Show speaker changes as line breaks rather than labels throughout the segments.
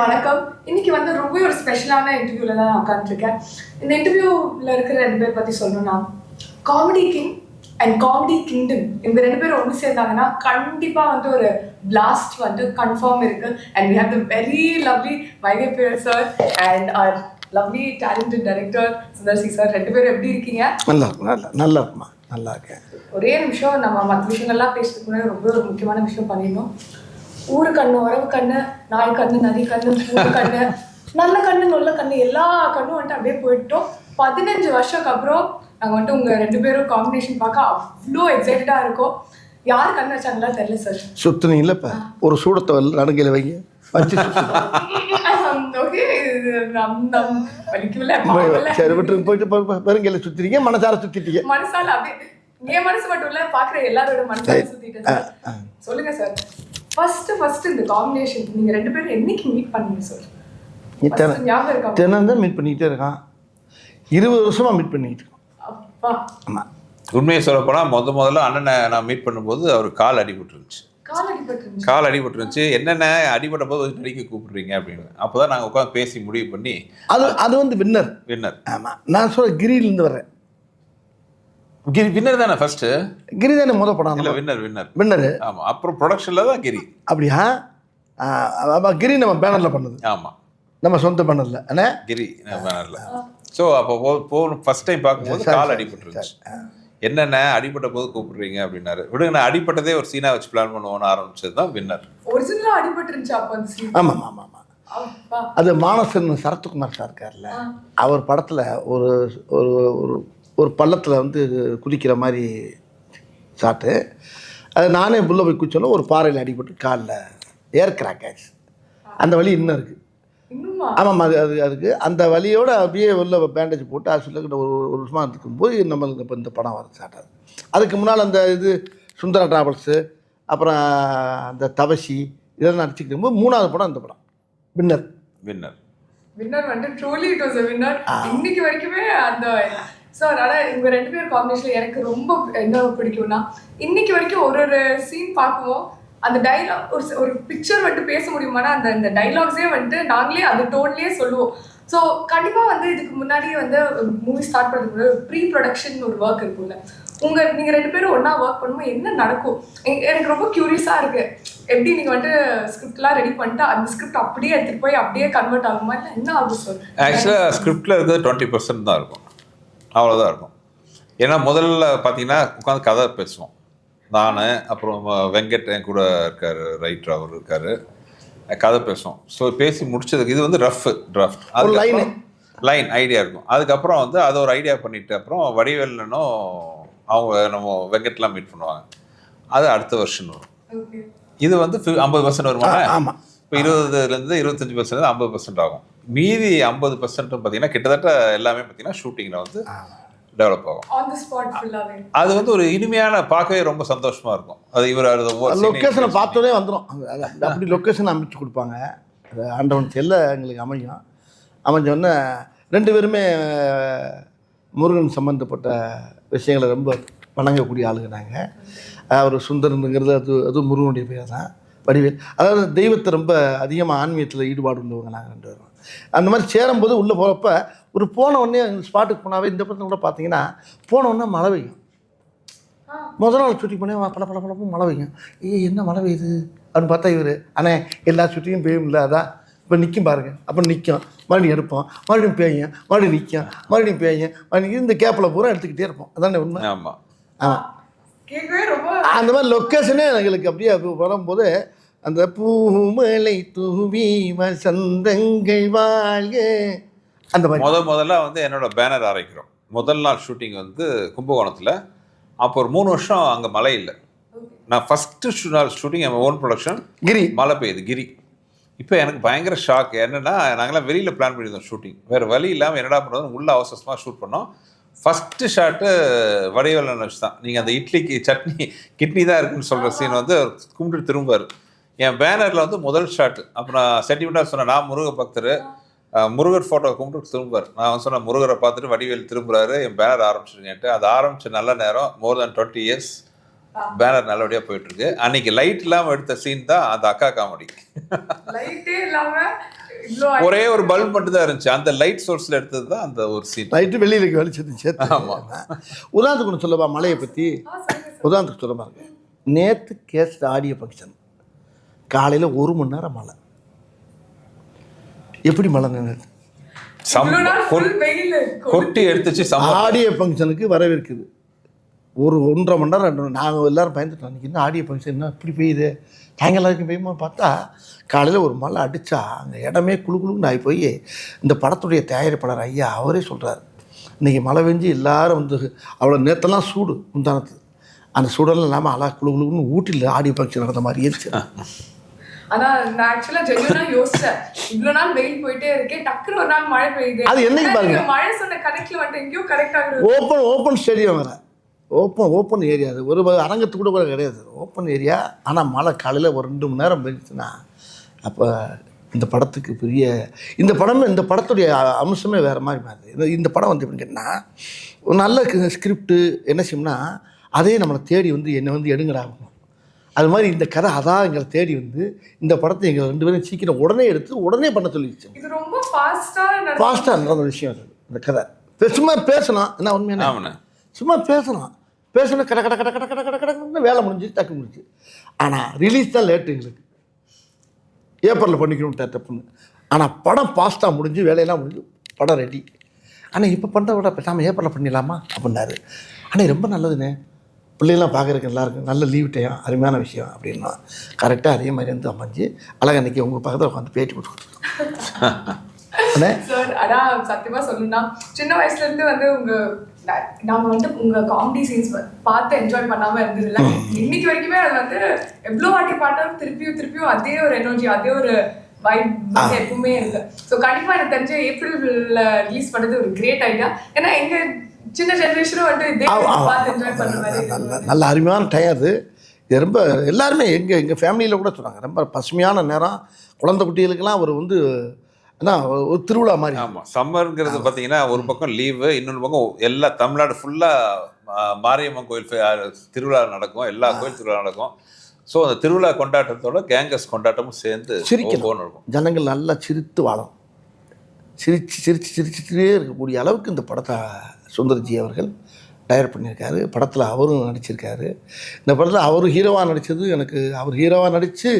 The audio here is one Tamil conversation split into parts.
வணக்கம். இன்னைக்கு வந்து ரொம்ப ஒரு ஸ்பெஷலான இன்டர்வியூல தான் நான் உட்காந்துருக்கேன் இந்த இன்டர்வியூல இருக்கிற ரெண்டு பேர் பத்தி சொல்லணும்னா comedy king and comedy kingdom இவங்க ரெண்டு பேரும் ஒன்று சேர்ந்தாங்கன்னா கண்டிப்பா வந்து ஒரு பிளாஸ்ட் வந்து கன்ஃபார்ம் இருக்கு. And we have the very lovely Vaigai பேர் sir and our lovely talented director Sundar C sir ரெண்டு பேரும் எப்படி இருக்கீங்க?
நல்லா நல்லா நல்லா நல்லா இருக்கேன்
ஒரே நிமிஷம் நம்ம மற்ற விஷயங்கள்லாம் பேசுறதுக்கு முன்னாடி ரொம்ப ஒரு முக்கியமான விஷயம் பண்ணிடணும். ஊரு கண்ணு உறவு கண்ணு நாய் கண்ணு நரி கண்ணு ஊரு கண்ணு நல்ல கண்ணு நல்ல கண்ணு எல்லா கண்ணும் வந்துட்டு அப்படியே போயிட்டோம். பதினஞ்சு வருஷத்துக்கு அப்புறம் நாங்கள் வந்துட்டு உங்க ரெண்டு பேரும் காம்பினேஷன் பார்க்க அவ்வளோ எக்ஸைட்டடாக இருக்கோம். யார் கண்ணு வச்சாங்களா தெரியல சார்
சுத்துனீங்களா இப்போ? ஒரு சூடத்தை நடுங்கையில் வைங்க. சரி விட்டுருங்க போயிட்டு பெருங்கையில சுத்திட்டீங்க மனசார சுத்திட்டீங்க.
மனசால அப்படியே என் மனசு மட்டும் இல்ல பாக்குற எல்லாரோட மனசால சுத்திட்டேன் சொல்லுங்க சார் ஃபர்ஸ்ட் ஃபர்ஸ்ட் இந்த காம்பினேஷன் நீங்க ரெண்டு பேரும் என்னைக்கு மீட் பண்ணீங்க சார்
தினம் தான் மீட் பண்ணிக்கிட்டே இருக்கான். இருபது வருஷமா மீட் பண்ணிக்கிட்டு இருக்கோம்
அப்பா.
ஆமாம்
உண்மையை சொல்ல போனால் முத முதல்ல அண்ணனை நான் மீட் பண்ணும்போது அவர் கால் அடிபட்டுருந்துச்சு.
கால்
அடிபட்டுருந்துச்சு. என்னென்ன அடிபட்ட போது நடிக்க கூப்பிடுறீங்க அப்படின்னு. அப்போ தான் நாங்கள் உட்காந்து பேசி முடிவு பண்ணி
அது அது வந்து வின்னர்
வின்னர்
ஆமாம் நான் சொல்ல கிரியிலேருந்து வர்றேன்.
கிரி வின்னர் தானே ஃபர்ஸ்ட்
கிரி தானே முத படம்?
இல்லை வின்னர் வின்னர்
வின்னரு
ஆமாம் அப்புறம் ப்ரொடக்ஷனில் தான் கிரி.
அப்படியா? ஆ, ஆமா, கிரி நம்ம பேனரில் பண்ணது.
ஆமாம்
நம்ம சொந்த பேனரில் அண்ணே?
கிரி பேனரில் ஸோ அப்போ போ போகணும் ஃபர்ஸ்ட் டைம் பார்க்கும்போது கால் அடிபட்டுருந்துச்சு. என்னென்ன அடிபட்ட போது கூப்பிடுறீங்க அப்படின்னாரு. விடுங்க நான் அடிபட்டதே ஒரு சீனா வச்சு பிளான் பண்ணுவோன்னு ஆரம்பிச்சது தான் வின்னர்
ஒரிஜினலா அடிபட்டு இருந்துச்சு அப்போ அந்த சீன்
ஆமாம் ஆமாம் ஆமாம்
அப்பா.
அது மானசன் சரத்குமார் சார் இருக்கார்ல அவர் படத்தில் ஒரு ஒரு ஒரு பள்ளத்தில் வந்து குதிக்கிற மாதிரி ஷாட்டு அது நானே புள்ள போய் குச்சோன்னா ஒரு பாறையில் அடிபட்டு காலில் ஏர் கிராக் ஆச்சு அந்த வலி இன்னும் இருக்குது ஆமாம் அது அது அதுக்கு அந்த வலியோட அப்படியே உள்ள பேண்டேஜ் போட்டு ஹாஸ்பிட்டலுக்கு ஒரு ஒரு வருஷமாக இருக்கும்போது நம்மளுக்கு இப்போ இந்த படம் வர ஆகுது அதுக்கு முன்னால் அந்த இது சுந்தரா டிராவல்ஸு அப்புறம் அந்த தவசி இதெல்லாம் நடிச்சுக்கிட்டு போது மூணாவது படம் இந்த படம். வின்னர்
வின்னர்
வின்னர் வந்து truly it was a winner இன்னைக்கு வரைக்குமே அந்த ஸோ அதனால் இவங்க ரெண்டு பேர் காம்பினேஷன் எனக்கு ரொம்ப என்ன பிடிக்கும்னா இன்னைக்கு வரைக்கும் ஒரு ஒரு சீன் பார்க்குவோம். அந்த டைலாக் ஒரு ஒரு பிக்சர் வந்துட்டு பேச முடியுமானா அந்த அந்த டைலாக்ஸே வந்துட்டு நாங்களே அந்த டோன்லேயே சொல்லுவோம். ஸோ கண்டிப்பாக வந்து இதுக்கு முன்னாடியே வந்து மூவி ஸ்டார்ட் பண்ணுறதுக்கு ப்ரீ ப்ரொடக்ஷன் ஒரு ஒர்க் இருக்கும்ல. உங்க நீங்க ரெண்டு பேரும் ஒன்றா ஒர்க் பண்ணும்போது என்ன நடக்கும்? எனக்கு ரொம்ப கியூரியஸா இருக்கு. எப்படி நீங்க வந்துட்டு ஸ்கிரிப்ட்லாம் ரெடி பண்ணிட்டு அந்த ஸ்கிரிப்ட் அப்படியே எடுத்துட்டு போய் அப்படியே கன்வெர்ட் ஆகுமா? இல்லை என்ன ஆகும் சார்
ஆக்சுவலாக ஸ்கிரிப்டில் இருக்கிறது டுவெண்ட்டி பர்சன்ட் தான் இருக்கும். அவ்வளோதான் இருக்கும். ஏன்னா முதல்ல பார்த்தீங்கன்னா உட்காந்து கதை பேசுவோம். நான் அப்புறம் வெங்கட் என் கூட இருக்கார் ரைட்டர் அவர் இருக்கார். கதை பேசுவோம். ஸோ பேசி முடிச்சதுக்கு இது வந்து ரஃப் டிராஃப்ட்
ஒரு line.
லைன் ஐடியா இருக்கும். அதுக்கப்புறம் வந்து அதை ஒரு ஐடியா பண்ணிட்டு அப்புறம் வடிவேலனும் அவங்க நம்ம வெங்கட்லாம் மீட் பண்ணுவாங்க. அது அடுத்த வருஷன் வரும்.
ஓகே
இது வந்து ஐம்பது பர்சன்ட் வருமா
ஆமாம்
இப்போ இருபதுலேருந்து இருபத்தஞ்சி பர்சன்ட் ஐம்பது பர்சன்ட் ஆகும். மீதி ஐம்பது பர்சன்ட் பார்த்தீங்கன்னா கிட்டத்தட்ட எல்லாமே பார்த்தீங்கன்னா ஷூட்டிங்கில் வந்து டெவலப் ஆகும். அது வந்து ஒரு இனிமையான பார்க்கவே ரொம்ப சந்தோஷமா இருக்கும். அது இவர்
லொக்கேஷனை பார்த்தோன்னே வந்துடும் அப்படி லொக்கேஷன் அமைச்சு கொடுப்பாங்க. அது ஆண்டவன் செல்ல எங்களுக்கு அமையும். அமைஞ்சோடனே ரெண்டு பேருமே முருகன் சம்மந்தப்பட்ட விஷயங்களை ரொம்ப வணங்கக்கூடிய ஆளுங்க நாங்கள் அவர் சுந்தரனுங்கிறது அது அது முருகனுடைய பேர் தான். வடிவேல் அதாவது தெய்வத்தை ரொம்ப அதிகமாக ஆன்மீகத்தில் ஈடுபாடு உள்ளவங்க நாங்கள் ரெண்டு பேரும். அந்த மாதிரி சேரும்போது உள்ளே போகிறப்ப ஒரு போன உடனே ஸ்பாட்டுக்கு போனாவே இந்த படத்தில் கூட பார்த்தீங்கன்னா போன உடனே மழை பெய்யும். முதல் நாள் ஷூட்டிங் பண்ணி பல பல பழப்பும் மழை பெய்யும். ஏய் என்ன மழை பெய்யுது? அப்படின்னு பார்த்தா இவர் அண்ணே எல்லா ஷூட்டிங்கும் பெய்யும்ல அதான். இப்போ நிற்கும் பாருங்க. அப்புறம் நிற்கும் மறுபடியும் எடுப்போம். மறுபடியும் பேயும் மறுபடியும் நிற்கும் மறுபடியும் பேயும் மறுபடியும் இந்த கேப்பில் பூரா எடுத்துக்கிட்டே இருப்போம். அதானே உண்மை?
ஆமா.
ஆமாம்
ரொம்ப
அந்த மாதிரி லொக்கேஷனே எங்களுக்கு அப்படியே வரும்போது அந்த பூமலை தூவி வசந்தங்கள் வாழ்க. அந்த மாதிரி.
முத முதல்ல வந்து என்னோட பேனர் அரைக்கிறோம். முதல் நாள் ஷூட்டிங் வந்து கும்பகோணத்தில். அப்போ ஒரு மூணு வருஷம் அங்கே மழை இல்லை. நான் ஃபஸ்ட்டு நாள் ஷூட்டிங் என் ஓன் ப்ரொடக்ஷன்
கிரி.
மழை பெய்யுது கிரி. இப்போ எனக்கு பயங்கர ஷாக் என்னன்னா நாங்களாம் வெளியில் பிளான் பண்ணியிருந்தோம் ஷூட்டிங் வேறு வழி இல்லாமல் என்னடா பண்ணுறது உள்ள அவசரமாக ஷூட் பண்ணோம். ஃபஸ்ட்டு ஷாட்டு வடிவேலன் வச்சு தான். நீங்கள் அந்த இட்லிக்கு சட்னி கிட்னி தான் இருக்குன்னு சொல்கிற சீன் வந்து கும்பிட்டு திரும்பார் என் பேனரில் வந்து முதல் ஷாட்டு அப்புறம் சென்டிமெண்ட்டாக சொன்னேன் நான் முருக பக்தர். முருகர் ஃபோட்டோ கும்பிட்டு திரும்புவார். நான் வந்து சொன்னேன் முருகரை பார்த்துட்டு வடிவேல் திரும்புறாரு என் பேனர் ஆரம்பிச்சிருங்கன்ட்டு அது ஆரம்பிச்ச நல்ல நேரம் more then twenty years banner நல்லபடியாக போயிட்டு இருக்கு அன்னைக்கு லைட் இல்லாமல் எடுத்த சீன் தான் அந்த அக்கா காமெடி
லைட்டே
ஒரே ஒரு பல்ப் மட்டும் தான் இருந்துச்சு. அந்த லைட் சோர்ஸ்ல எடுத்தது தான் அந்த ஒரு சீன்
நைட்டு வெளியில் வெளிச்சத்து சேர்த்து
ஆமா.
உதாரணத்துக்கு ஒன்று சொல்லவா மலையை பற்றி உதாரணத்துக்கு சொல்ல பாருங்க நேற்று கேஸ்ட் ஆடியோ ஃபங்க்ஷன் காலையில் ஒரு மணி நேரம் மழை. எப்படி மழை நின்று
சம்
இவ்வளோ நாள்
கொ-
ஃபுல் வெயில்.
கொட்டி எடுத்துச்சு
ஆடியோ ஃபங்க்ஷனுக்கு வரவேற்குது. ஒரு ஒன்றரை மணி நேரம் ரெண்டு மணி நாங்கள் எல்லாரும் பயந்துட்டோம். அன்றைக்கி என்ன ஆடியோ ஃபங்க்ஷன் என்ன இப்படி பெய்யுது? சாயங்காலம் வரைக்கும் பெய்யுமா பார்த்தா காலையில் ஒரு மழை அடித்தா அந்த இடமே குளு குளுன்னு ஆகி போய் இந்த படத்துடைய தயாரிப்பாளர் ஐயா அவரே சொல்கிறார் இன்றைக்கி மழை பெஞ்சு எல்லாரும் வந்து அவ்வளோ நேற்றெல்லாம் சூடு முந்தானத்து. அந்த சூடெல்லாம் இல்லாமல் அழகா குளு குளுன்னு ஊட்டியில் ஆடியோ ஃபங்க்ஷன் நடந்த மாதிரி இருந்துச்சு
ஆனா நான் ஆக்சுவலா ஜென்யூனா யோசிச்சேன். இவ்வளவு நாள் வெயில் போயிட்டே இருக்கேன் டக்குனு ஒரு நாள் மழை பெய்யுது.
அது என்னைக்கு பாருங்க?
மழை சொன்ன கணக்குல வந்துட்டு எங்கேயோ கரெக்ட் ஆகுது
ஓப்பன் ஓப்பன் ஸ்டேடியம் வேறு. ஓப்பன் ஓப்பன் ஏரியா அது. ஒரு அரங்கத்து கூட கூட கிடையாது. ஓப்பன் ஏரியா ஆனால் மழை காலையில் ஒரு ரெண்டு மணி நேரம் பெஞ்சுச்சுன்னா அப்போ இந்த படத்துக்கு பெரிய இந்த படமே இந்த படத்துடைய அம்சமே வேறு மாதிரி மாறுது. இந்த படம் வந்து எப்படின்னு ஒரு நல்ல ஸ்கிரிப்டு என்ன செய்யும்னா அதே நம்மளை தேடி வந்து என்னை வந்து எடுங்கடாகணும் அது மாதிரி இந்த கதை அதான் எங்களை தேடி வந்து இந்த படத்தை எங்களை ரெண்டு பேரும் சீக்கிரம் உடனே எடுத்து உடனே பண்ண சொல்லிடுச்சு.
இது ரொம்ப ஃபாஸ்டா நடந்து
ஃபாஸ்ட்டாக நடந்த விஷயம் அது இந்த கதை. சும்மா பேசணும் என்ன உண்மையான சும்மா பேசணும் பேசணும் கட கட கட கட கட கட கடன்னு வேலை முடிஞ்சு டக்கு முடிஞ்சு. ஆனால் ரிலீஸ் தான் லேட்டு எங்களுக்கு. ஏப்ரலில் பண்ணிக்கணும் தப்புன்னு ஆனால் படம் ஃபாஸ்ட்டாக முடிஞ்சு வேலையெல்லாம் முடிஞ்சு படம் ரெடி ஆனால் இப்போ பண்ணுறத விட பேசாமல் ஏப்ரலில் பண்ணிடலாமா? அப்படின்னாரு. ஆனால் ரொம்ப நல்லதுண்ணே. பிள்ளைகள்லாம் பார்க்குறதுக்கு நல்லா இருக்கு நல்ல லீவ் டைம் அருமையான விஷயம் அப்படின்னா கரெக்டாக அதே மாதிரி வந்து அமைஞ்சு அழகா அன்றைக்கி உங்கள் பக்கத்தில் உட்காந்து பேட்டி கொடுத்துருக்கோம் அண்ணே?
சார் அதான் சத்தியமா சொல்லணும்னா சின்ன வயசுல இருந்து வந்து உங்க நா- நாங்க வந்து உங்க காமெடி சீன்ஸ் பார்த்து என்ஜாய் பண்ணாம இருந்ததில்ல இன்னைக்கு வரைக்குமே அது வந்து எவ்வளவு வாட்டி பார்த்தாலும் திருப்பியும் திருப்பியும் அதே ஒரு எனர்ஜி அதே ஒரு வைப் எப்பவுமே இருக்கு. ஸோ கண்டிப்பா எனக்கு தெரிஞ்ச ஏப்ரல்ல ரிலீஸ் பண்ணது ஒரு கிரேட் ஐடியா ஏன்னா எங்க சின்ன ஜெனரேஷனும்
நல்ல அருமையான டைம் அது. இது ரொம்ப எல்லாருமே எங்கள் எங்கள் ஃபேமிலியில் கூட சொன்னாங்க. ரொம்ப பசுமையான நேரம். குழந்தை குட்டிகளுக்கெல்லாம் ஒரு வந்து என்ன ஒரு திருவிழா மாதிரி.
ஆமா சம்மர்ங்கிறது பாத்தீங்கன்னா ஒரு பக்கம் லீவு இன்னொரு பக்கம் எல்லா தமிழ்நாடு ஃபுல்லா மாரியம்மன் கோயில் ஃபே- திருவிழா நடக்கும். எல்லா கோயில் திருவிழா நடக்கும். ஸோ அந்த திருவிழா கொண்டாட்டத்தோட கேங்கஸ் கொண்டாட்டமும் சேர்ந்து
சிரிக்கணும்.
இருக்கும்
ஜனங்கள் நல்லா சிரித்து வாழும். சிரித்து சிரித்து சிரிச்சுட்டே இருக்கக்கூடிய அளவுக்கு இந்த படத்தை சுந்தர்ஜி அவர்கள் தயார் பண்ணியிருக்காரு. படத்தில் அவரும் நடிச்சிருக்காரு. இந்த படத்தில் அவர் ஹீரோவாக நடித்தது எனக்கு அவர் ஹீரோவாக நடித்து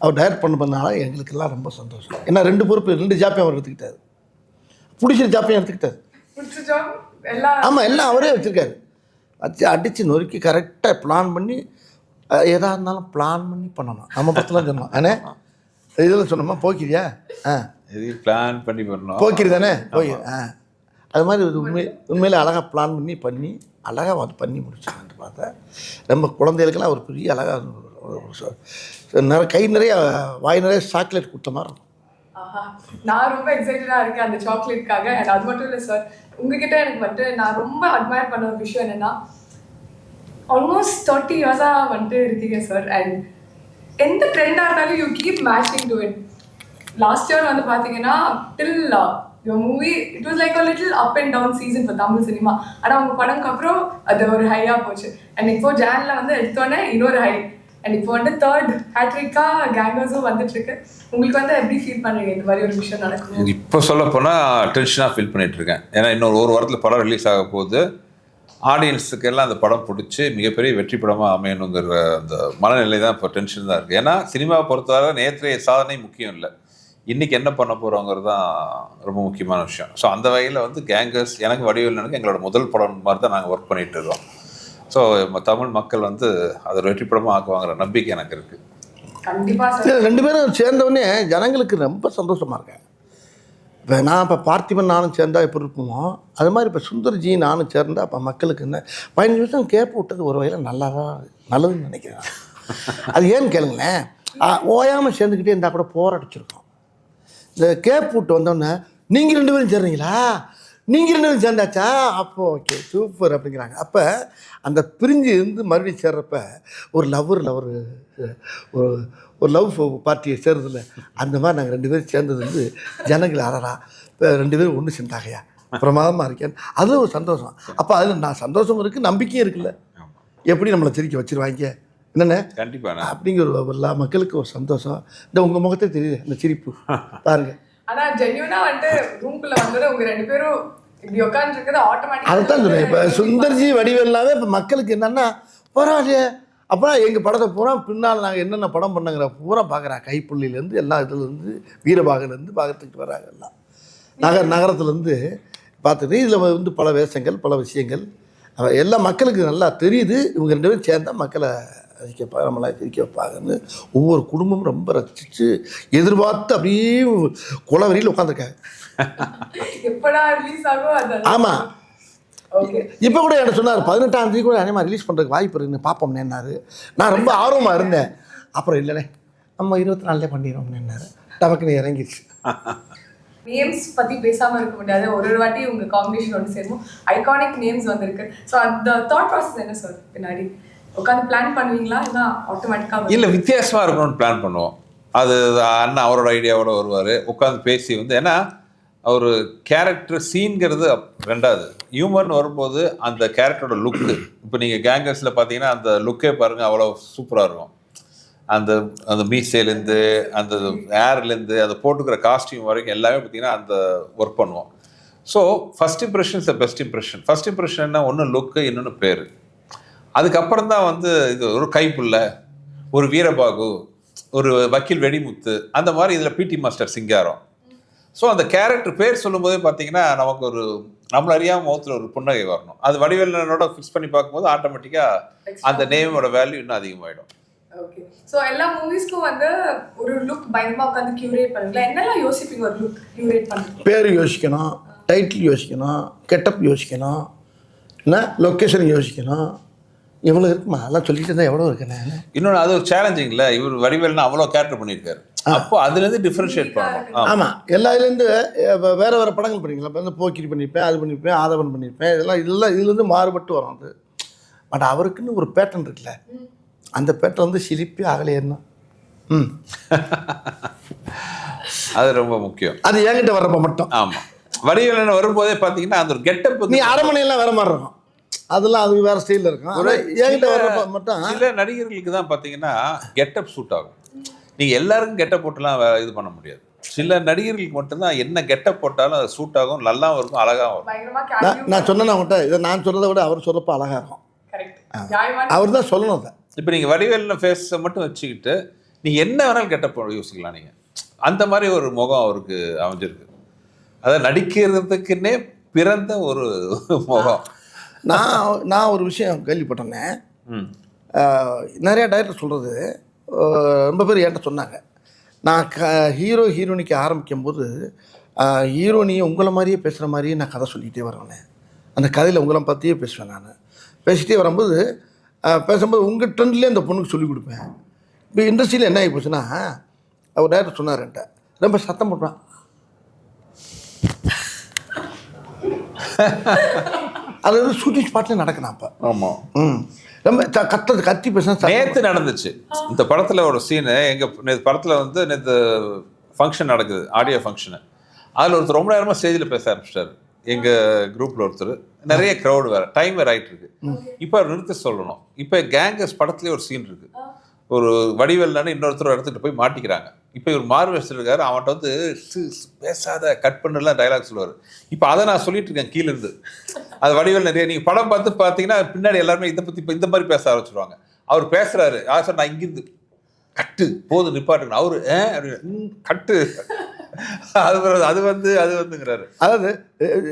அவர் டைரக்ட் பண்ண பண்ணால எங்களுக்கெல்லாம் ரொம்ப சந்தோஷம். ஏன்னா ரெண்டு பொறுப்பு ரெண்டு ஜாப்பையும் அவர் எடுத்துக்கிட்டாரு. பிடிச்சிற ஜாப்பையும் எடுத்துக்கிட்டாரு.
பிடிச்ச
ஆமாம் எல்லாம் அவரே வச்சுருக்காரு. வச்சு அடித்து நொறுக்கி கரெக்டாக பிளான் பண்ணி அஹ், எதா இருந்தாலும் பிளான் பண்ணி பண்ணணும். நம்ம பத்தலாம் சொன்னோம் அண்ணே இதில் சொன்னோமா போக்கிரியா? ஆ.
பிளான் பண்ணி பண்ணணும்.
போக்கிரி தானே? போய் ஆ. அது மாதிரி ஒரு உண்மை உண்மையிலே. அழகாக பிளான் பண்ணி பண்ணி அழகாக வந்து பண்ணி முடிச்சாங்கன்னு பார்த்தேன் நம்ம குழந்தைகளுக்கெல்லாம் ஒரு பெரிய அழகாக நிறைய கை நிறைய வாய் நிறைய சாக்லேட் கொடுத்த மாதிரி இருக்கும்.
நான் ரொம்ப எக்ஸைட்டடா இருக்கேன் அந்த சாக்லேட்காக அண்ட் அது மட்டும் இல்லை சார் உங்ககிட்ட எனக்கு வந்துட்டு நான் ரொம்ப அட்மயர் பண்ண ஒரு விஷயம் என்னன்னா ஆல்மோஸ்ட் தேர்ட்டி இயர்ஸாக வந்துட்டு இருக்கீங்க சார் அண்ட் எந்த ட்ரெண்டாக இருந்தாலும் you keep matching to it last year வந்து பார்த்தீங்கன்னா till your movie it was like a little up and down season for Tamil cinema ஆனால் உங்கள் படம்க்கு அப்புறம் அது ஒரு ஹையாக போச்சு. அண்ட் இப்போ ஜேனில் வந்து எடுத்தோடனே இன்னொரு ஹை அண்ட் இப்போ வந்து தேர்ட் ஹேட்ரிக்கா கேங்கர்ஸும் வந்துட்டு உங்களுக்கு வந்து எப்படி ஃபீல் பண்ணுறீங்க இந்த மாதிரி ஒரு விஷயம் நடக்கும்
இப்போ சொல்ல போனால் டென்ஷனாக ஃபீல் பண்ணிட்டு இருக்கேன் ஏன்னா இன்னொரு ஒரு வாரத்தில் படம் ரிலீஸ் ஆக போகுது. ஆடியன்ஸுக்கு எல்லாம் அந்த படம் பிடிச்சி மிகப்பெரிய வெற்றி படமாக அமையணுங்கிற அந்த மனநிலை தான் இப்போ டென்ஷன் தான் இருக்குது ஏன்னா சினிமாவை பொறுத்தவரை நேற்றைய சாதனை முக்கியம் இல்லை. இன்றைக்கி என்ன பண்ண போகிறோங்கிறது தான் ரொம்ப முக்கியமான விஷயம். ஸோ அந்த வகையில் வந்து கேங்கர்ஸ் எனக்கு வடிவில் எனக்கு எங்களோட முதல் படம் மாதிரி தான் நாங்கள் ஒர்க் பண்ணிட்டு இருக்கோம். ஸோ தமிழ் மக்கள் வந்து அதை வெற்றி படமாக ஆக்குவாங்கிற நம்பிக்கை எனக்கு இருக்குது
கண்டிப்பா சார்.
சரி, ரெண்டு பேரும் சேர்ந்தவுடனே ஜனங்களுக்கு ரொம்ப சந்தோஷமாக இருக்கேன். இப்போ நான் இப்போ பார்த்திபன் நானும் சேர்ந்தா எப்படி இருப்போமோ அது மாதிரி இப்போ சுந்தர்ஜி நானும் சேர்ந்தா அப்போ மக்களுக்கு என்ன பதினஞ்சு வருஷம் கேப் விட்டது ஒரு வகையில் நல்லா தான் நல்லதுன்னு நினைக்கிறேன். அது ஏன்னு கேளுங்களேன். ஓயாமல் சேர்ந்துக்கிட்டே இருந்தால் கூட போராடிச்சிருக்கோம் கேப் விட்டு வந்தோடனே நீங்கள் ரெண்டு பேரும் சேர்றீங்களா? நீங்கள் ரெண்டு பேரும் சேர்ந்தாச்சா? அப்போ ஓகே சூப்பர் அப்படிங்கிறாங்க. அப்போ அந்த பிரிஞ்சு இருந்து மறுபடியும் சேர்றப்ப ஒரு லவ்வர் லவர் ஒரு ஒரு லவ் பார்ட்டியை சேர்றதில்ல அந்த மாதிரி நாங்கள் ரெண்டு பேரும் சேர்ந்தது வந்து ஜனங்கள் அறடா இப்போ ரெண்டு பேரும் ஒன்று சேர்ந்தாகையா பிரமாதமாக இருக்கேன் அது ஒரு சந்தோஷம். அப்போ அதில் நான் சந்தோஷம் இருக்குது நம்பிக்கையும் இருக்குல்ல. எப்படி நம்மளை சிரிக்க வச்சிருவாங்க? என்னென்ன
கண்டிப்பாக
அப்படிங்கிற ஒரு எல்லா மக்களுக்கு ஒரு சந்தோஷம். இந்த உங்கள் முகத்தை தெரியுது இந்த சிரிப்பு. பாருங்க.
ஆனா ஜென்யூனா வந்துட்டு ரூம்குள்ள வந்தது உங்க ரெண்டு பேரும் இப்படி ஆட்டோமேட்டிக்
அதைத்தான் சொல்றேன் இப்போ சுந்தர்ஜி வடிவெல்லாமே இப்போ மக்களுக்கு என்னன்னா பரவாயில்லையே அப்புறம் எங்கள் படத்தை பூரா பின்னால் நாங்கள் என்னென்ன படம் பண்ணுங்கிற பூரா பார்க்குறாங்க கைப்புள்ளிலேருந்து எல்லா இதுலேருந்து வீரபாகலேருந்து பார்த்துக்கிட்டு வராங்க எல்லாம். நகர் நகரத்துலேருந்து பார்த்துட்டு இதில் வந்து பல வேஷங்கள் பல விஷயங்கள். அவ- எல்லா மக்களுக்கு நல்லா தெரியுது. இவங்க ரெண்டு பேரும் சேர்ந்தா மக்களை ரசிக்க வைப்பாங்க நம்மளாம் சிரிக்க வைப்பாங்கன்னு ஒவ்வொரு குடும்பமும் ரொம்ப ரசித்து எதிர்பார்த்து அப்படியே குளவரியில் உட்காந்துருக்காங்க ஆமாம்
ஓகே
இப்போ கூட என்ன சொன்னார் பதினெட்டாம் தேதி கூட அனிமா ரிலீஸ் பண்ணுறதுக்கு வாய்ப்பு இருக்குன்னு பார்ப்போம்னேன்னாரு நான் ரொம்ப ஆர்வமாக இருந்தேன். அப்புறம் இல்லைண்ணே நம்ம இருபத்தி நாலுலேயே பண்ணிடுவோம்னேன்னாரு டபக்குன்னு இறங்கிடுச்சு
நேம்ஸ் பத்தி பேசாம இருக்க முடியாது. ஒரு ஒரு வாட்டி உங்க காம்பினேஷன் ஒன்று சேரும் ஐகானிக் நேம்ஸ் வந்திருக்கு. ஸோ அந்த தாட் ப்ராசஸ் என்ன சார் பின்னாடி? உட்காந்து பிளான் பண்ணுவீங்களா? இல்லை ஆட்டோமேட்டிக்காக
இல்லை வித்தியாசமாக இருக்கணும்னு பிளான் பண்ணுவோம். அது அண்ணன் அவரோட ஐடியாவோட வருவார். உட்காந்து பேசி வந்து ஏன்னா அவர் கேரக்டர் சீன்கிறது ரெண்டாவது. ஹியூமர்னு வரும்போது அந்த கேரக்டரோட லுக்கு இப்போ நீங்கள் கேங்கர்ஸில் பார்த்தீங்கன்னா அந்த லுக்கே பாருங்கள் அவ்வளோ சூப்பராக இருக்கும். அந்த அந்த மீசையிலேருந்து அந்த ஏர்லேருந்து அந்த போட்டுக்கிற காஸ்டியூம் வரைக்கும் எல்லாமே பார்த்தீங்கன்னா அந்த ஒர்க் பண்ணுவோம். So first impression is best impression first இம்ப்ரெஷன்னா ஒன்று லுக்கு இன்னொன்று பேர். அதுக்கப்புறம் தான் வந்து இது ஒரு கைப்புள்ள ஒரு வீரபாகு ஒரு வக்கீல் வெடிமுத்து அந்த மாதிரி இதில் பிடி மாஸ்டர் சிங்காரம். ஸோ அந்த கேரக்டர் பேர் சொல்லும்போதே பார்த்தீங்கன்னா நமக்கு ஒரு நம்மள அறியாம முகத்தில் ஒரு புன்னகை வரணும். அது வடிவேலனோட ஃபிக்ஸ் பண்ணி பார்க்கும்போது ஆட்டோமேட்டிக்காக அந்த நேமோட வேல்யூ இன்னும் அதிகமாகிடும்
ஓகே ஸோ எல்லா மூவிஸ்க்கும் வந்து ஒரு லுக் பயங்கரமா உட்காந்து கியூரேட் பண்ணுவீங்களா என்னெல்லாம் யோசிப்பீங்க ஒரு லுக் கியூரேட் பண்ணுறது
பேர் யோசிக்கணும் டைட்டில் யோசிக்கணும் கெட்டப் யோசிக்கணும் என்ன லொக்கேஷன் யோசிக்கணும் எவ்வளோ இருக்குமா? அதெல்லாம் சொல்லிட்டு இருந்தால் எவ்வளோ இருக்குண்ணே
இன்னொன்று அது ஒரு சேலஞ்சிங்ல இவர் வடிவேல்னா அவ்வளோ கேரக்டர் பண்ணியிருக்காரு. அப்போ அதுலேருந்து டிஃப்ரென்ஷியேட் பண்ணணும். ஆமா.
ஆமாம் எல்லா இதுலேருந்து வேறு வேறு படங்கள் பண்ணிக்கலாம். இப்போ வந்து போக்கிரி பண்ணியிருப்பேன் அது பண்ணியிருப்பேன் ஆதவன் பண்ணியிருப்பேன். இதெல்லாம் இதெல்லாம் இதுலேருந்து மாறுபட்டு வரும் அது. பட் அவருக்குன்னு ஒரு பேட்டர்ன் இருக்குல்ல. அந்த பேட்டர்ன் வந்து சிலிப்பி அகலையேன்னா ம்.
அது ரொம்ப முக்கியம்.
அது என்கிட்ட வர்றப்ப மட்டும்.
ஆமாம் வடிவேலன் வரும்போதே பார்த்தீங்கன்னா அந்த ஒரு கெட்டப்
நீ அரண்மனையெல்லாம் வேற மாதிரி இருக்கும். அதெல்லாம் அது வேற ஸ்டைலில் இருக்கும். என்கிட்ட வர்றப்ப மட்டும்
சில நடிகர்களுக்கு தான் பார்த்தீங்கன்னா கெட்டப் சூட் ஆகும். நீங்கள் எல்லாருக்கும் கெட்டப் போட்டுலாம் இது பண்ண முடியாது. சில நடிகர்களுக்கு மட்டும்தான் என்ன கெட்டப் போட்டாலும் அது சூட் ஆகும் நல்லாவும் இருக்கும் அழகாகவும் இருக்கும்.
பயங்கரமா
நான் சொன்னேன் அவங்ககிட்ட இதை நான் சொல்கிறத விட அவர் சொல்கிறப்ப அழகாக இருக்கும். அவர் தான் சொல்லணும் அதை.
இப்போ நீங்கள் வடிவேலில் ஃபேஸை மட்டும் வச்சுக்கிட்டு நீங்கள் என்ன வேணாலும் கெட்டப் போட யோசிக்கலாம் நீங்கள் அந்த மாதிரி ஒரு முகம் அவருக்கு அமைஞ்சிருக்கு. அதை நடிக்கிறதுக்குன்னே பிறந்த ஒரு முகம்.
நான் நான் ஒரு விஷயம் கேள்விப்பட்டேனே
ம்.
ஆஹ், நிறைய டைரக்டர் சொல்கிறது ரொம்ப பேர் என்கிட்ட சொன்னாங்க. நான் க ஹீரோ ஹீரோனிக்கு ஆரம்பிக்கும் போது ஹீரோனியை உங்களை மாதிரியே பேசுகிற மாதிரியே நான் கதை சொல்லிகிட்டே வருவேன். அந்த கதையில் உங்களை பற்றியே பேசுவேன் நான். பேசிகிட்டே வரும்போது பேசும்போது உங்கள் ட்ரெண்ட்லேயே அந்த பொண்ணுக்கு சொல்லிக் கொடுப்பேன். இப்போ இண்டஸ்ட்ரியில் என்ன ஆகி போச்சுன்னா அவர் டைரக்டர் சொன்னார் என்கிட்ட. ரொம்ப சத்தம் போடுறான் அது வந்து ஷூட்டிங் ஸ்பாட்டில் நடக்கணும் அப்போ.
ஆமாம்
ம். ரொம்ப கத்தது கத்தி பேசினா
நேத்து நடந்துச்சு. இந்த படத்துல ஒரு சீனு எங்க நேத்து படத்துல வந்து நேத்து ஃபங்க்ஷன் நடக்குது ஆடியோ ஃபங்க்ஷனு அதுல ஒருத்தர் ரொம்ப நேரமா ஸ்டேஜில் பேச ஆரம்பிச்சிட்டாரு. எங்க குரூப்ல ஒருத்தர். நிறைய க்ரௌடு வேற டைம் வேற ஆயிட்டு இருக்கு. இப்போ நிறுத்த சொல்லணும். இப்போ கேங்கஸ் படத்துலயே ஒரு சீன் இருக்கு. ஒரு வடிவேல்னு இன்னொருத்தர் எடுத்துட்டு போய் மாட்டிக்கிறாங்க. இப்போ இவர் மார்வெஸ்ட் இருக்காரு. அவன்கிட்ட வந்து பேசாத கட் பண்ணலாம் டைலாக் சொல்லுவார். இப்போ அதை நான் சொல்லிட்டு இருக்கேன் கீழேருந்து அது வடிவேல் நிறைய நீங்கள் படம் பார்த்து பார்த்தீங்கன்னா பின்னாடி எல்லாருமே இதை பற்றி இப்போ இந்த மாதிரி பேச ஆரம்பிச்சிருவாங்க. அவர் பேசுகிறாரு யார் சார் நான் இங்கிருந்து கட்டு போதும் நிப்பாட்டுங்க அவரு "ம், கட்டு. அது அது வந்து அது வந்துங்கிறாரு.
அதாவது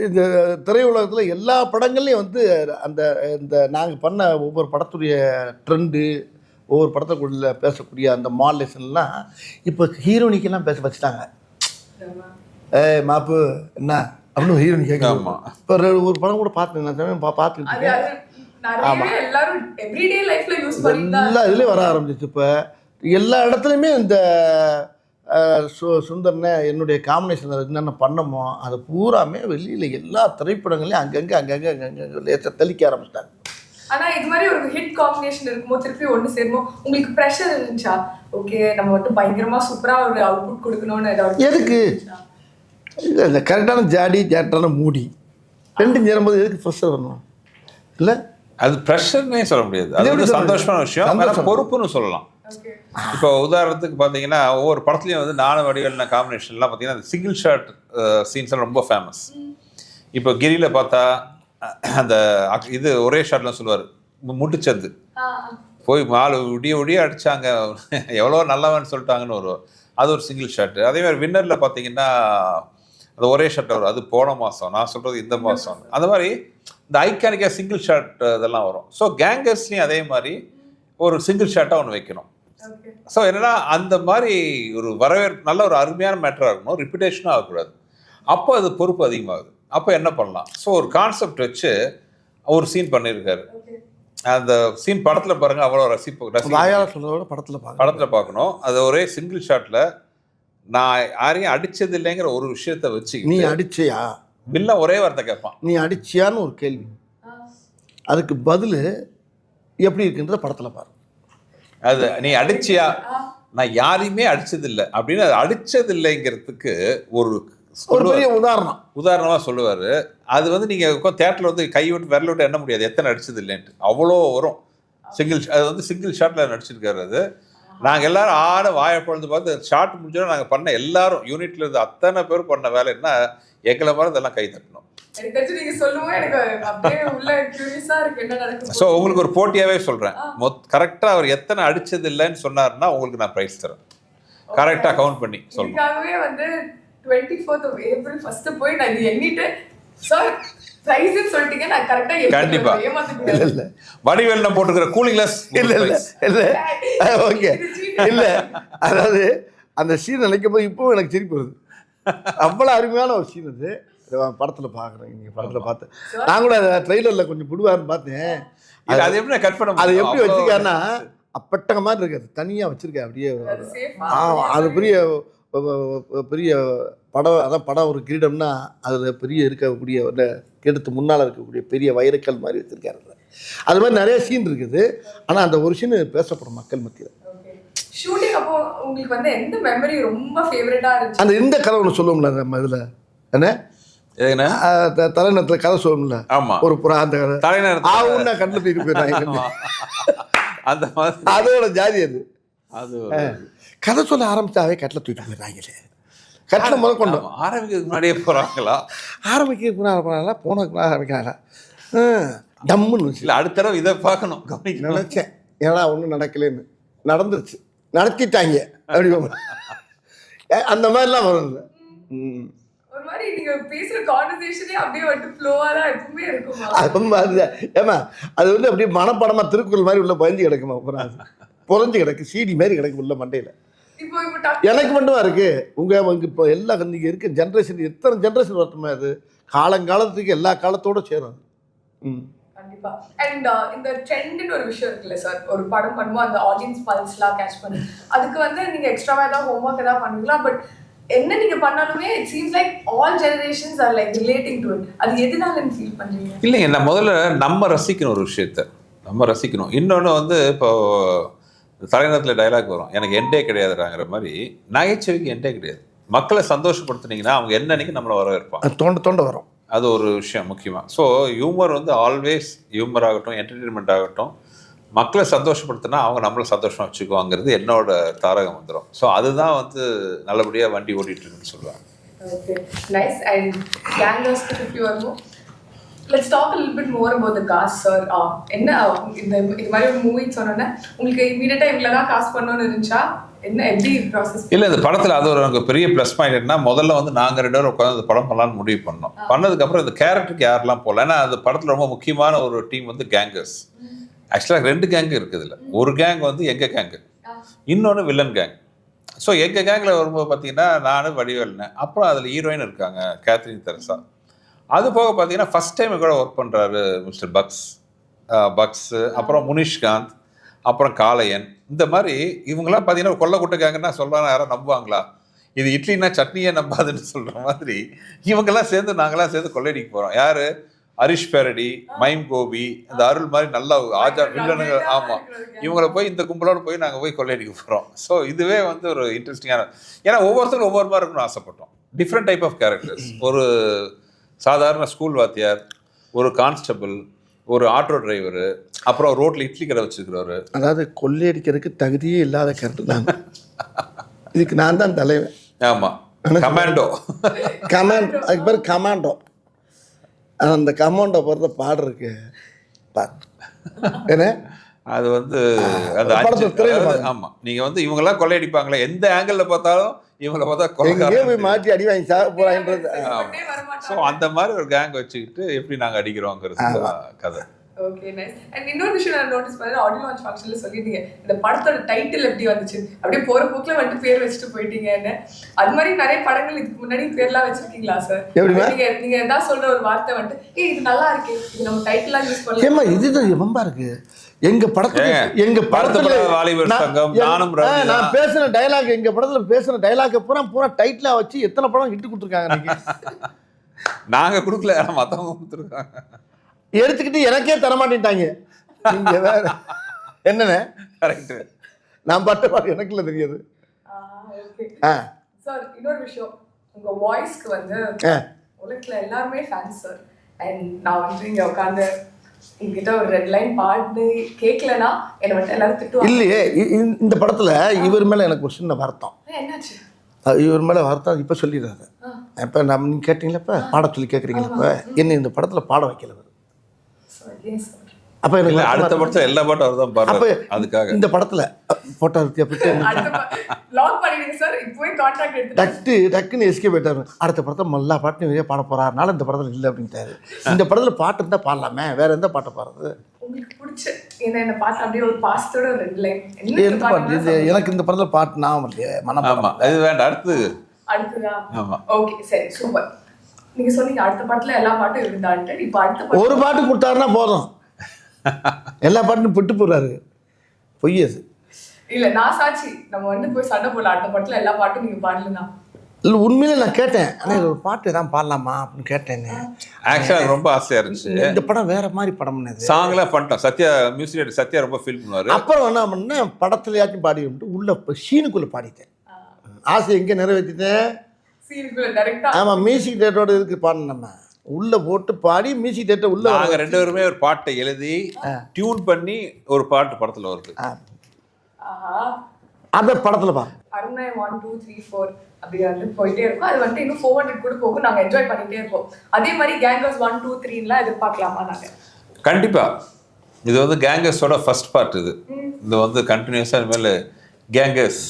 இந்த திரையுலகத்தில் எல்லா படங்கள்லையும் வந்து அந்த இந்த நாங்கள் பண்ண ஒவ்வொரு படத்துடைய ட்ரெண்டு ஒவ்வொரு படத்துக்குள்ள பேசக்கூடிய அந்த மாடலேஷன்லாம் இப்போ ஹீரோனிக்கெல்லாம் பேச வச்சுட்டாங்க. ஏய் மாப்பு என்ன? அப்படின்னு ஹீரோனி கேட்கலாம். இப்போ ஒரு படம் கூட பார்த்தேன் நான் சமயம் பார்த்துக்கிட்டு
தான்
எல்லா இதுலேயும் வர ஆரம்பிச்சிச்சு இப்போ. எல்லா இடத்துலையுமே இந்த சு சுந்தர்னே என்னுடைய காம்பினேஷன் என்னென்ன பண்ணமோ அது பூராமே வெளியில் எல்லா திரைப்படங்களையும் அங்கங்கே அங்கங்கே அங்கங்கே லேசாக தெளிக்க ஆரம்பிச்சிட்டாங்க.
ஆனா இது மாதிரி ஒரு ஹிட் காம்பினேஷன் இருக்கும்போது திருப்பி ஒண்ணு சேருமோ உங்களுக்கு ப்ரெஷர் இருந்துச்சா? ஓகே நம்ம மட்டும் பயங்கரமா சூப்பரா ஒரு அவுட்புட் கொடுக்கணும்னு ஏதாவது
எதுக்கு? இந்த கரெக்டான ஜாடி ஜாட்டான மூடி. ரெண்டும் சேரும்போது எதுக்கு ஃப்ரெஷ்ஷாக வரணும்? இல்லை?
அது ப்ரெஷர்னே சொல்ல முடியாது. அது வந்து? சந்தோஷமான விஷயம். பொறுப்புன்னு சொல்லலாம்.
ஓகே
இப்போ உதாரணத்துக்கு பார்த்தீங்கன்னா ஒவ்வொரு படத்துலையும் வந்து நானும் வடிவேலின காம்பினேஷன்லாம் பார்த்தீங்கன்னா அந்த சிங்கிள் ஷாட் சீன்ஸ்லாம் ரொம்ப ஃபேமஸ் இப்போ கிரியில் பார்த்தா அந்த இது ஒரே ஷாட்லாம் சொல்லுவார் முட்டுச்சந்து. போய் மாலு விடிய விடிய அடிச்சாங்க. எவ்வளோ நல்லவன் சொல்லிட்டாங்கன்னு வரும் அது ஒரு சிங்கிள் ஷாட்டு அதே மாதிரி வின்னரில் பார்த்தீங்கன்னா அது ஒரே ஷாட் வரும். அது போன மாதம் நான் சொல்கிறது இந்த மாதம் அந்த மாதிரி இந்த ஐக்கானிக்காக சிங்கிள் ஷாட் இதெல்லாம் வரும். ஸோ கேங்கர்ஸ்லேயும் அதே மாதிரி ஒரு சிங்கிள் ஷாட்டாக ஒன்று வைக்கணும். ஸோ என்னன்னா அந்த மாதிரி ஒரு வரவேற்பு நல்ல ஒரு அருமையான மேட்டராக இருக்கணும் ரிப்பிட்டேஷனும் ஆகக்கூடாது. அப்போ அது பொறுப்பு அதிகமாகுது. அப்போ என்ன பண்ணலாம்? ஸோ ஒரு கான்செப்ட் வச்சு ஒரு சீன் பண்ணியிருக்காரு அந்த சீன் படத்தில் பாருங்க அவ்வளோ ரசிப்பு ரசி
வாயால சொல்றத விட படத்துல
படத்தில் பார்க்கணும். அது ஒரே சிங்கிள் ஷாட்டில் நான் யாரையும் அடிச்சது இல்லைங்கிற ஒரு விஷயத்த வச்சு
நீ அடிச்சியா?
வில்லன் ஒரே வார்த்தை கேட்பான்.
நீ அடிச்சியான்னு ஒரு கேள்வி. அதுக்கு பதில் எப்படி இருக்குன்றத படத்துல பாரு.
அது நீ அடிச்சியா? நான் யாரையுமே அடிச்சது இல்லை அப்படின்னு அது அடிச்சது இல்லைங்கிறதுக்கு ஒரு
ஒரு. பெரிய உதாரணம்.
உதாரணமாக சொல்லுவார். அது வந்து நீங்கள் தேட்டரில் வந்து கை விட்டு விரல விட்டு எண்ண முடியாது. எத்தனை அடிச்சது இல்லைன்ட்டு. அவ்வளோ வரும். சிங்கிள் அது வந்து சிங்கிள் ஷாட்டில் நடிச்சிருக்காரு அது. நாங்கள் எல்லாரும் ஆட வாயை பொழுது பார்த்து ஷார்ட் முடிஞ்சோட நாங்கள் பண்ண எல்லாரும் யூனிட்ல இருந்து அத்தனை பேர் பண்ண வேலை என்ன? எங்களை மாதிரி இதெல்லாம் கை தட்டணும்.
எனக்கு தெரிஞ்சு நீங்க சொல்லுவோம் எனக்கு அப்படியே உள்ள கியூரியஸா இருக்கு என்ன நடக்கும்
ஸோ உங்களுக்கு ஒரு போட்டியாகவே சொல்கிறேன் மொத் கரெக்டாக அவர் எத்தனை அடிச்சது இல்லைன்னு சொன்னாருன்னா உங்களுக்கு நான் ப்ரைஸ் தரேன். கரெக்டாக கவுண்ட் பண்ணி
வந்து டுவெண்ட்டி ஃபோர்த் ஏப்ரல் ஃபர்ஸ்ட் போய் நான் இது எண்ணிட்டு சார் பிரைஸ் சொல்லிட்டீங்க நான் கரெக்டா
கண்டிப்பா.
ஏமாத்துக்கிறேன்
இல்ல
வடிவேல் நான் போட்டுக்கிற கூலிங் கிளாஸ்
இல்ல இல்ல இல்ல. ஓகே. இல்ல அதாவது அந்த சீன் நினைக்கும் போது இப்பவும் எனக்கு சிரிப்பு வருது. அவ்வளோ அருமையான ஒரு சீன் அது. படத்துல பார்க்குறேன். நீங்க படத்துல பார்த்தேன் நான் கூட ட்ரெய்லர்ல கொஞ்சம் புடுவாருன்னு பார்த்தேன்.
இல்ல, அது எப்படி கட் பண்ண
அது? எப்படி வச்சிருக்காருன்னா அப்பட்டக மாதிரி இருக்கு. அது தனியா வச்சிருக்கேன் அப்படியே.
அது ஆ?
அது பெரிய பெரிய படம் அதான் படம் ஒரு கிரீடம்னா அதில் பெரிய இருக்கக்கூடிய ஒரு கிரீடத்து முன்னால் இருக்கக்கூடிய பெரிய வைரக்கல் மாதிரி வச்சிருக்காரு. அது மாதிரி நிறைய சீன் இருக்குது. ஆனால் அந்த ஒரு சீன் பேசப்படும் மக்கள் மத்தியில்.
Okay. ஷூட்டிங் அப்போ உங்களுக்கு வந்து எந்த மெமரி ரொம்ப ஃபேவரட்டா இருந்துச்சு?
அந்த இந்த கதை ஒன்று சொல்லுவோம்ல நம்ம இதில். என்ன? தலைநகரத்தில் கதை சொல்லுவோம்ல.
ஆமா.
ஒரு புறா அந்த கதை.
தலைநகரத்துல-
ஆவுன்னா கண்ணில் தூக்கிட்டு போயிடுறாங்க
அந்த மாதிரி.
அதோட ஜாதி அது.
அது
கதை சொல்ல ஆரம்பிச்சாவே கட்டில் தூக்கிட்டு போயிடுறாங்களே. கட்டில் முதல் கொண்டோம்
ஆமா, ஆரம்பிக்கிறதுக்கு முன்னாடியே போறாங்களா?
ஆரம்பிக்கிறதுக்கு ஆரம்பிக்கிறாங்களா போனதுக்கு ஆரம்பிக்கிறாங்களா? டம்முன்னு
இல்ல அடுத்த தடவை இதை பார்க்கணும் கவனிக்கணும்.
நினைச்சேன். ஏன்னா ஒன்றும் நடக்கலைன்னு. நடந்துருச்சு. நடத்திட்டாங்க. அப்படி அந்த மாதிரிலாம் வரும். ஏமா அது வந்து அப்படியே மனப்படமா திருக்குறள் மாதிரி உள்ள பயந்து கிடக்குமா? புரஞ்சு கிடக்கு. சீடி மாதிரி கிடக்கு உள்ள மண்டையில. எனக்கு மட்டுமா இருக்கு. உங்க இப்போ எல்லா இன்னைக்கு இருக்க ஜென்ரேஷன் எத்தனை ஜென்ரேஷன் வரட்டுமே அது? காலங்காலத்துக்கு எல்லா காலத்தோட சேரும். ம்.
கண்டிப்பா. அண்ட் இந்த ட்ரெண்ட்னு ஒரு விஷயம் இருக்குல்ல சார் ஒரு படம் பண்ணும்போது அந்த ஆடியன்ஸ் பல்ஸ்லாம் கேட்ச் பண்ணி. அதுக்கு வந்து நீங்க எக்ஸ்ட்ராவா ஏதாவது ஹோம்ஒர்க் ஏதாவது பண்ணுவீங்களா பட் என்ன நீங்க பண்ணாலுமே it seems like all generations are like relating to it அது எதனால ஃபீல் பண்றீங்க?
இல்லைங்க நான் முதல்ல நம்ம ரசிக்கணும் ஒரு விஷயத்த. நம்ம ரசிக்கணும். இன்னொன்று வந்து இப்போ தலைநகரத்தில் டைலாக் வரும். எனக்கு எண்டே கிடையாதுறாங்கிற மாதிரி நகைச்சுவைக்கு எண்டே கிடையாது. மக்களை சந்தோஷப்படுத்துனீங்கன்னா அவங்க என்னன்னைக்கு நம்மளை வரவேற்பாங்க
தோண்ட தோண்ட வரும்.
அது ஒரு விஷயம் முக்கியமாக ஸோ ஹியூமர் வந்து ஆல்வேஸ் ஹியூமர் ஆகட்டும் என்டர்டெயின்மெண்ட் ஆகட்டும் மக்களை சந்தோஷப்படுத்தினா அவங்க நம்மளை சந்தோஷமா வச்சுக்குவாங்கிறது என்னோட தாரகம் வந்துடும் ஸோ அதுதான் வந்து நல்லபடியாக வண்டி ஓட்டிட்டு இருக்குன்னு சொல்லுவாங்க
let's talk lil bit more about the cast sir என்ன இந்த இது மாதிரி ஒரு மூவி சொன்னோன்னே உங்களுக்கு இமீடியட்டாக இவ்வளோ தான் காசு பண்ணணும்னு இருந்துச்சா? என்ன எப்படி ப்ராசஸ்
இல்லை இந்த படத்தில் அது ஒரு எனக்கு பெரிய ப்ளஸ் பாயிண்ட் என்ன முதல்ல வந்து நாங்கள் ரெண்டு பேரும் உட்காந்து இந்த படம் பண்ணலாம்னு முடிவு பண்ணோம். பண்ணதுக்கப்புறம் இந்த கேரக்டருக்கு யாரெல்லாம் போகல? ஏன்னா அந்த படத்தில் ரொம்ப முக்கியமான ஒரு டீம் வந்து கேங்கர்ஸ் ஆக்சுவலாக ரெண்டு கேங்கு இருக்குது இல்லை ஒரு கேங் வந்து எங்கள் கேங்கு இன்னொன்று வில்லன் கேங் ஸோ எங்கள் கேங்கில் வரும்போது பார்த்தீங்கன்னா நானும் வடிவேல்னேன் அப்புறம் அதில் ஹீரோயின் இருக்காங்க கேத்ரின் தெரசா அது போக பார்த்தீங்கன்னா ஃபஸ்ட் டைம் கூட ஒர்க் பண்ணுறாரு மிஸ்டர் பக்ஸ் பக்ஸு அப்புறம் முனிஷ்காந்த் அப்புறம் காளையன். இந்த மாதிரி இவங்கெல்லாம் பார்த்தீங்கன்னா கொல்ல குட்டை கேங்கன்னா சொல்கிறாங்க யாரும் நம்புவாங்களா? இது இட்லினா சட்னியே நம்பாதுன்னு சொல்கிற மாதிரி இவங்கெல்லாம் சேர்ந்து நாங்களாம் சேர்ந்து கொள்ளையடிக்க போகிறோம் யார்? ஹரிஷ் பேரடி மைம் கோபி இந்த அருள் மாதிரி நல்லா ஆஜா வில்லனுங்க ஆமாம் இவங்களை போய் இந்த கும்பலோட போய் நாங்கள் போய் கொள்ளையடிக்க போகிறோம் ஸோ இதுவே வந்து ஒரு இன்ட்ரெஸ்டிங்கான ஏன்னா ஒவ்வொருத்தரும் ஒவ்வொரு மாதிரி இருக்கணும்னு ஆசைப்பட்டோம். டிஃப்ரெண்ட் டைப் ஆஃப் கேரக்டர்ஸ் ஒரு சாதாரண ஸ்கூல் வாத்தியார் ஒரு கான்ஸ்டபிள் ஒரு ஆட்டோ டிரைவர் அப்புறம் ரோட்ல இட்லி கடை வச்சிருக்கிறவரு.
அதாவது கொள்ளையடிக்கிறதுக்கு தகுதியே இல்லாத கருத்து தான். இதுக்கு நான் தான் தலைவன்.
ஆமா. கமாண்டோ
கமாண்ட் அதுக்கு பேர் கமாண்டோ அந்த கமாண்டோ போகிறத பாடுறதுக்கு பாரு என்ன?
அது வந்து அந்த
படத்துல
அஞ்சு-
திரையில
அதாவது,
பாருங்க.
ஆமா. நீங்க வந்து இவங்க எல்லாம் கொள்ளையடிப்பாங்களே எந்த ஆங்கிள் பார்த்தாலும் இவங்கள பார்த்தா
போய் மாற்றி அடி வாங்கி சாக போகிறாங்கன்றது
செயல்பட்டே
ஸோ. அந்த மாதிரி ஒரு கேங் வச்சுக்கிட்டு எப்படி நாங்க அடிக்கிறோங்கிறது கதை.
ஓகே நைஸ் அண்ட் இன்னொரு விஷயம் நான் நோட்டீஸ் பண்ணேன் ஆடியோ லான்ச் ஃபங்க்ஷன்ல சொல்லிட்டீங்க இந்த படத்தோட டைட்டில் எப்படி வந்துச்சு? அப்படியே போற போக்குல வந்துட்டு பேர் வச்சுட்டு போயிட்டீங்கன்னு. அது மாதிரி நிறைய படங்கள் இதுக்கு முன்னாடி பேர்லாம் வச்சிருக்கீங்களா சார்
எப்படிம்மா?
நீங்க நீங்க எதா சொல்ற ஒரு வார்த்தை வந்துட்டு ஏய் இது நல்லா இருக்கு இது நம்ம டைட்டிலா யூஸ் பண்ணலாம்.
இதுதான் எம்பா இருக்கு? எங்க படத்துல எங்க படத்துல
நானும்
நான். பேசின டயலாக் எங்க படத்துல பேசின டயலாக பூரா பூரா டைட்டிலா வச்சு எத்தனை படம் இட்டு கொடுத்துருக்காங்க
நாங்க கொடுக்கல மத்தவங்க கொடுத்துருக்காங்க.
எடுத்துக்கிட்டு எனக்கே தர மாட்டேன்ட்டாங்க. நீங்க வேற என்னண்ணே?
கரெக்ட்
நான் பட்ட பாடு எனக்குள்ள தெரியாது.
ஓகே
ஆ.
சார் இன்னொரு விஷயம். உங்க வாய்ஸ்க்கு வந்து
ஆ.
உலகத்துல எல்லாருமே ஃபேன்ஸ் சார் அண்ட் நான் வந்து இங்க உட்காந்து என்கிட்ட ஒரு ரெட் லைன் பாட்டு கேட்கலனா என்னை மட்டும் எல்லாரும் திட்டுவாங்க.
இல்லையே இ- இ- இந்த படத்துல இவர் மேல எனக்கு ஒரு சின்ன வருத்தம்.
என்னாச்சு?
இவர் மேல வருத்தம் இப்ப சொல்லிடுறாரு. இப்ப நம்ம நீங்க கேட்டீங்களா இப்ப? பாட சொல்லி கேட்குறீங்களா இப்ப? என்ன இந்த படத்துல பாட வைக்கல அப்ப எனக்கு
அடுத்த
இருக்கு.
படத்துல எல்லா பாட்டும் அவர் தான்
அப்ப
பாடுறாரு அதுக்காக.
இந்த படத்துல போட்டோ எப்படி
அடுத்த லாக் பண்ணிடுங்க சார் இப்போவே கான்ட்ராக்ட் எடுத்து
டக்கு டக்குன்னு எஸ்கே போயிட்டாரு அடுத்த படத்தை எல்லா பாட்டும் வெளியே பாட போறாருனால இந்த படத்துல இல்லை அப்படின்ட்டாரு. இந்த படத்துல பாட்டு இருந்தா பாடலாமே. வேற எந்த பாட்டை பாடுறது? பாட்டு? இது எனக்கு இந்த படத்துல பாட்டு நான் மனப்பாடம்
அது வேண்டாம். அடுத்து
ஓகே சரி. சூப்பர் நீங்க சொன்னீங்க அடுத்த பாட்டுல எல்லா பாட்டும் இருந்தான்ட்டு இப்போ அடுத்த பாட்டு
ஒரு பாட்டு கொடுத்தாருன்னா போதும். எல்லா பாட்டும் விட்டு போறாரு பொய் அது.
இல்ல நான் சாட்சி. நம்ம வந்து போய் சண்டை போடல அடுத்த பாட்டுல எல்லா பாட்டும் நீங்க பாடலனா
இல்லை உண்மையிலே நான் கேட்டேன். ஆனால் ஒரு பாட்டு தான் பாடலாமா அப்படின்னு கேட்டேன்னு
ஆக்சுவலா ரொம்ப ஆசையா இருந்துச்சு.
இந்த படம் வேற மாதிரி படம்னு இது
சாங்லாம் பண்ணிட்டோம். சத்யா மியூசிக் டைரக்டர் சத்யா ரொம்ப ஃபீல் பண்ணுவாரு.
அப்புறம் என்ன பண்ணேன் படத்துலயாச்சும் பாடி விட்டு உள்ள இப்போ சீனுக்குள்ள பாடிட்டேன். ஆசை எங்கே நிறைவேற்றிட்டேன் ஆமாம் மியூசிக் டேட்டோட இதுக்கு பாடணும் நம்ம. உள்ள போட்டு பாடி மியூசிக் டேட்டை உள்ள
நாங்க ரெண்டு பேருமே ஒரு பாட்டை எழுதி டியூன் பண்ணி ஒரு பாட்டு படத்துல வருது.
அந்த படத்துல பாரு
அருணை ஒன் டூ த்ரீ ஃபோர் அப்படி வந்து போயிட்டே இருக்கும். அது வந்துட்டு இன்னும் ஃபோர் ஹண்ட்ரட் கூட போகும் நாங்க என்ஜாய் பண்ணிட்டே இருப்போம். அதே மாதிரி கேங்கர்ஸ் ஒன் டூ த்ரீலாம் எதிர்பார்க்கலாமா நாங்க?
கண்டிப்பா. இது வந்து கேங்கர்ஸோட ஃபர்ஸ்ட் பார்ட் இது. இது வந்து கண்டினியூஸா இனிமேல் கேங்கர்ஸ்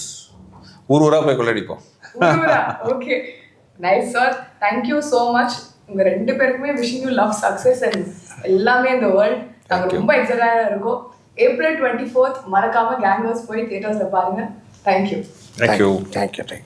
ஊர் ஊரா போய் கொள்ளடிப்போம்.
Okay nice sir thank you so much உங்க ரெண்டு பேருக்குமே wishing you love success and எல்லாமே இந்த வேர்ல்ட் நாங்க ரொம்ப எக்ஸைட்டாக இருக்கோம். ஏப்ரல் டுவெண்ட்டி ஃபோர்த் மறக்காம கேங்கர்ஸ் போய் தியேட்டர்ஸ்ல பாருங்க. Thank you
thank you
thank you thank you